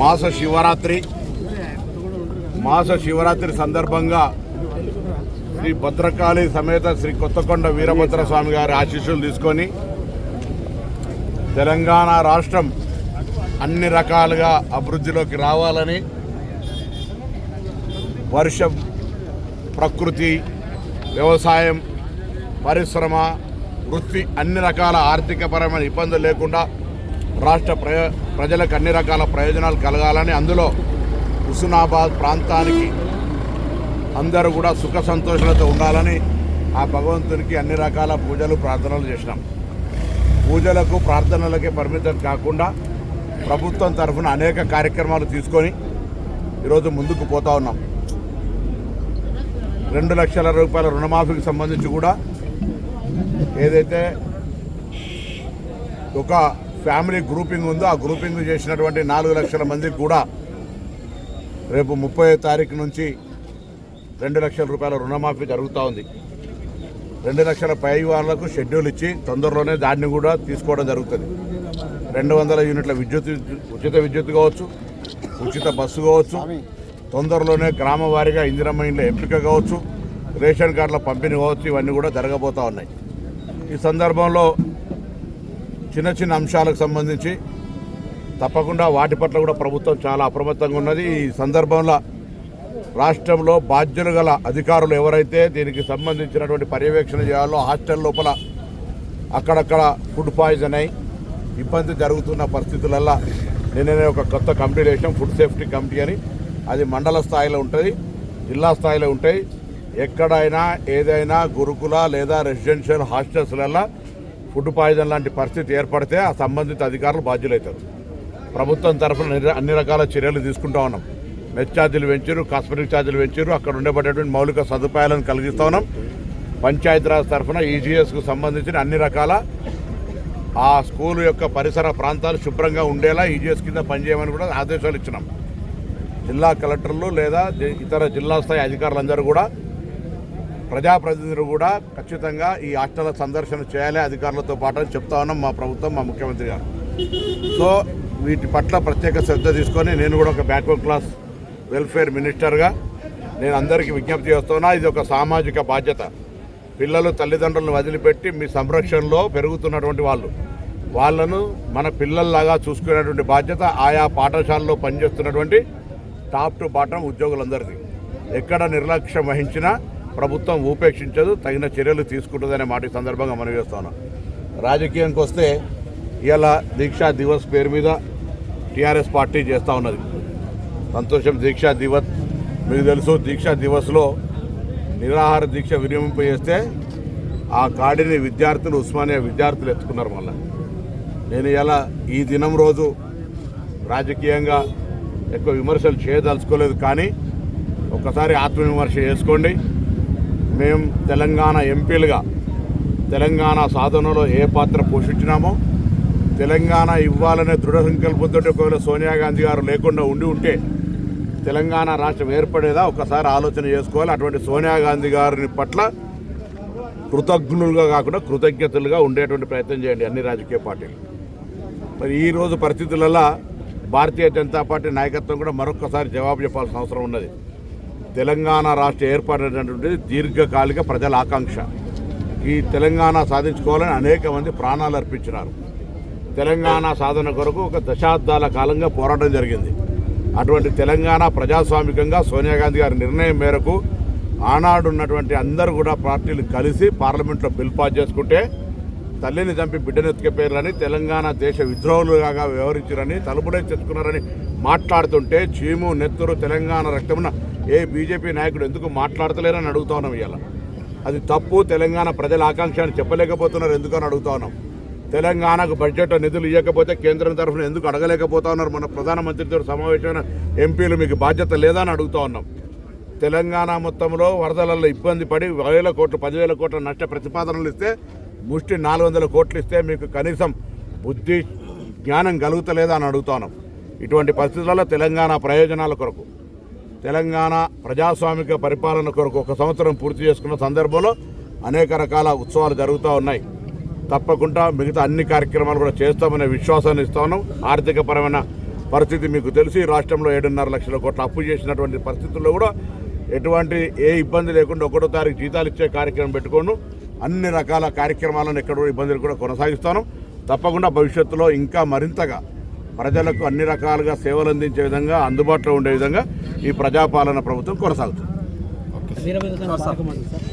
మాస శివరాత్రి. మాస శివరాత్రి సందర్భంగా శ్రీ భద్రకాళి సమేత శ్రీ కొత్తకొండ వీరభద్రస్వామి గారి ఆశీస్సులు తీసుకొని తెలంగాణ రాష్ట్రం అన్ని రకాలుగా అభివృద్ధిలోకి రావాలని వర్షం ప్రకృతి వ్యవసాయం పరిశ్రమ వృత్తి అన్ని రకాల ఆర్థికపరమైన ఇబ్బందులు లేకుండా రాష్ట్ర ప్రయ ప్రజలకు అన్ని రకాల ప్రయోజనాలు కలగాలని అందులో హుస్నాబాద్ ప్రాంతానికి అందరూ కూడా సుఖ సంతోషాలతో ఉండాలని ఆ భగవంతునికి అన్ని రకాల పూజలు ప్రార్థనలు చేసినాం. పూజలకు ప్రార్థనలకే పరిమితం కాకుండా ప్రభుత్వం తరఫున అనేక కార్యక్రమాలు తీసుకొని ఈరోజు ముందుకు పోతా ఉన్నాం. రెండు లక్షల రూపాయల రుణమాఫీకి సంబంధించి కూడా ఏదైతే ఒక ఫ్యామిలీ గ్రూపింగ్ ఉందో ఆ గ్రూపింగ్ చేసినటువంటి నాలుగు లక్షల మందికి కూడా రేపు ముప్పై తారీఖు నుంచి రెండు లక్షల రూపాయల రుణమాఫీ జరుగుతూ ఉంది. రెండు లక్షల పై వాళ్ళకు షెడ్యూల్ ఇచ్చి తొందరలోనే దాన్ని కూడా తీసుకోవడం జరుగుతుంది. రెండు వందల యూనిట్ల విద్యుత్ ఉచిత విద్యుత్ కావచ్చు ఉచిత బస్సు కావచ్చు తొందరలోనే గ్రామ వారీగా ఇందిరమ్మ ఇండ్ల ఎంపిక కావచ్చు రేషన్ కార్డుల పంపిణీ కావచ్చు ఇవన్నీ కూడా జరగబోతూ ఉన్నాయి. ఈ సందర్భంలో చిన్న చిన్న అంశాలకు సంబంధించి తప్పకుండా వాటి పట్ల కూడా ప్రభుత్వం చాలా అప్రమత్తంగా ఉన్నది. ఈ సందర్భంలో రాష్ట్రంలో బాధ్యులు గల అధికారులు ఎవరైతే దీనికి సంబంధించినటువంటి పర్యవేక్షణ చేయాలో హాస్టల్ లోపల అక్కడక్కడ ఫుడ్ పాయిజన్ అయి ఇబ్బంది జరుగుతున్న పరిస్థితులల్లో నిన్ననే ఒక కొత్త కమిటీ వేసాం ఫుడ్ సేఫ్టీ కమిటీ అని. అది మండల స్థాయిలో ఉంటుంది జిల్లా స్థాయిలో ఉంటాయి ఎక్కడైనా ఏదైనా గురుకుల లేదా రెసిడెన్షియల్ హాస్టల్స్లల్లో ఫుడ్ పాయిజన్ లాంటి పరిస్థితి ఏర్పడితే ఆ సంబంధిత అధికారులు బాధ్యులవుతారు ప్రభుత్వం తరఫున అన్ని రకాల చర్యలు తీసుకుంటా ఉన్నాం. మెస్ ఛార్జీలు పెంచారు కాస్మెటిక్ ఛార్జీలు పెంచారు అక్కడ ఉండబడేటువంటి మౌలిక సదుపాయాలను కలిగిస్తా ఉన్నాం. పంచాయతీరాజ్ తరఫున ఈజీఎస్కు సంబంధించిన అన్ని రకాల ఆ స్కూల్ యొక్క పరిసర ప్రాంతాలు శుభ్రంగా ఉండేలా ఈజీఎస్ కింద పనిచేయమని కూడా ఆదేశాలు ఇచ్చినాం. జిల్లా కలెక్టర్లు లేదా ఇతర జిల్లా స్థాయి అధికారులందరూ కూడా ప్రజాప్రతినిధులు కూడా ఖచ్చితంగా ఈ హాస్టల్ సందర్శన చేయాలి అధికారులతో పాటు అని చెప్తా ఉన్నాం మా ప్రభుత్వం మా ముఖ్యమంత్రి గారు. సో వీటి పట్ల ప్రత్యేక శ్రద్ధ తీసుకొని నేను కూడా ఒక బ్యాక్వర్డ్ క్లాస్ వెల్ఫేర్ మినిస్టర్గా నేను అందరికీ విజ్ఞప్తి చేస్తున్నా ఇది ఒక సామాజిక బాధ్యత. పిల్లలు తల్లిదండ్రులను వదిలిపెట్టి మీ సంరక్షణలో పెరుగుతున్నటువంటి వాళ్ళు. వాళ్ళను మన పిల్లల్లాగా చూసుకునేటువంటి బాధ్యత ఆయా పాఠశాలలో పనిచేస్తున్నటువంటి టాప్ టు బాటం ఉద్యోగులందరిది. ఎక్కడ నిర్లక్ష్యం వహించినా ప్రభుత్వం ఉపేక్షించదు తగిన చర్యలు తీసుకుంటుందనే మాట ఈ సందర్భంగా మనం చేస్తున్నాం రాజకీయానికి వస్తే ఇలా దీక్షా దివస్ పేరు మీద టీఆర్ఎస్ పార్టీ చేస్తూ ఉన్నది. సంతోషం దీక్షా దివస్ మీకు తెలుసు దీక్షా దివస్లో నిరాహార దీక్ష వినియోగింపు చేస్తే ఆ కాడిని విద్యార్థులు ఉస్మానియా విద్యార్థులు ఎత్తుకున్నారు మళ్ళీ. నేను ఇలా ఈ దినం రోజు రాజకీయంగా ఎక్కువ విమర్శలు చేయదలుచుకోలేదు కానీ ఒక్కసారి ఆత్మవిమర్శ చేసుకోండి. మేము తెలంగాణ ఎంపీలుగా తెలంగాణ సాధనలో ఏ పాత్ర పోషించినామో తెలంగాణ ఇవ్వాలనే దృఢ సంకల్పంతో ఒకవేళ సోనియా గాంధీ గారు లేకుండా ఉండి ఉంటే తెలంగాణ రాష్ట్రం ఏర్పడేదా? ఒకసారి ఆలోచన చేసుకోవాలి. అటువంటి సోనియా గాంధీ గారిని పట్ల కృతజ్ఞులుగా కాకుండా కృతజ్ఞతలుగా ఉండేటువంటి ప్రయత్నం చేయండి అన్ని రాజకీయ పార్టీలు. మరి ఈరోజు పరిస్థితులలో భారతీయ జనతా పార్టీ నాయకత్వం కూడా మరొకసారి జవాబు చెప్పాల్సిన అవసరం ఉన్నది. తెలంగాణ రాష్ట్ర ఏర్పడినటువంటిది దీర్ఘకాలిక ప్రజల ఆకాంక్ష. ఈ తెలంగాణ సాధించుకోవాలని అనేక మంది ప్రాణాలు అర్పించినారు. తెలంగాణ సాధన కొరకు ఒక దశాబ్దాల కాలంగా పోరాటం జరిగింది. అటువంటి తెలంగాణ ప్రజాస్వామికంగా సోనియా గాంధీ గారి నిర్ణయం మేరకు ఆనాడున్నటువంటి అందరు అందరూ కూడా పార్టీలు కలిసి పార్లమెంట్లో బిల్ పాస్ చేసుకుంటే తల్లిని చంపి బిడ్డనెత్తుకపోయారని తెలంగాణ దేశ విద్రోహులుగా వ్యవహరించారని తలుపులే తెచ్చుకున్నారని మాట్లాడుతుంటే చీము నెత్తురు తెలంగాణ రక్తమున ఏ బీజేపీ నాయకుడు ఎందుకు మాట్లాడతలేరని అడుగుతా ఉన్నాం ఇవాళ అది తప్పు తెలంగాణ ప్రజల ఆకాంక్ష అని చెప్పలేకపోతున్నారు ఎందుకని అడుగుతా ఉన్నాం. తెలంగాణకు బడ్జెట్ నిధులు ఇవ్వకపోతే కేంద్రం తరఫున ఎందుకు అడగలేకపోతా ఉన్నారు? మన ప్రధానమంత్రితో సమావేశమైన ఎంపీలు మీకు బాధ్యత లేదా అని అడుగుతా ఉన్నాం. తెలంగాణ మొత్తంలో వరదలలో ఇబ్బంది పడి వేల కోట్లు పదివేల కోట్ల నష్ట ప్రతిపాదనలు ఇస్తే ముష్టి నాలుగు వందల కోట్లు ఇస్తే మీకు కనీసం బుద్ధి జ్ఞానం కలుగుతలేదా అని అడుగుతాను. ఇటువంటి పరిస్థితులలో తెలంగాణ ప్రయోజనాల కొరకు తెలంగాణ ప్రజాస్వామిక పరిపాలన కొరకు ఒక సంవత్సరం పూర్తి చేసుకున్న సందర్భంలో అనేక రకాల ఉత్సవాలు జరుగుతూ ఉన్నాయి. తప్పకుండా మిగతా అన్ని కార్యక్రమాలు కూడా చేస్తామనే విశ్వాసాన్ని ఇస్తాను. ఆర్థికపరమైన పరిస్థితి మీకు తెలిసి రాష్ట్రంలో ఏడున్నర లక్షల కోట్ల అప్పు చేసినటువంటి పరిస్థితుల్లో కూడా ఎటువంటి ఏ ఇబ్బంది లేకుండా ఒకటో తారీఖు జీతాలు ఇచ్చే కార్యక్రమం పెట్టుకోను అన్ని రకాల కార్యక్రమాలను ఎక్కడ కూడా ఇబ్బందులు కూడా కొనసాగిస్తాను. తప్పకుండా భవిష్యత్తులో ఇంకా మరింతగా ప్రజలకు అన్ని రకాలుగా సేవలు అందించే విధంగా అందుబాటులో ఉండే విధంగా ఈ ప్రజాపాలన ప్రభుత్వం కొనసాగుతుంది.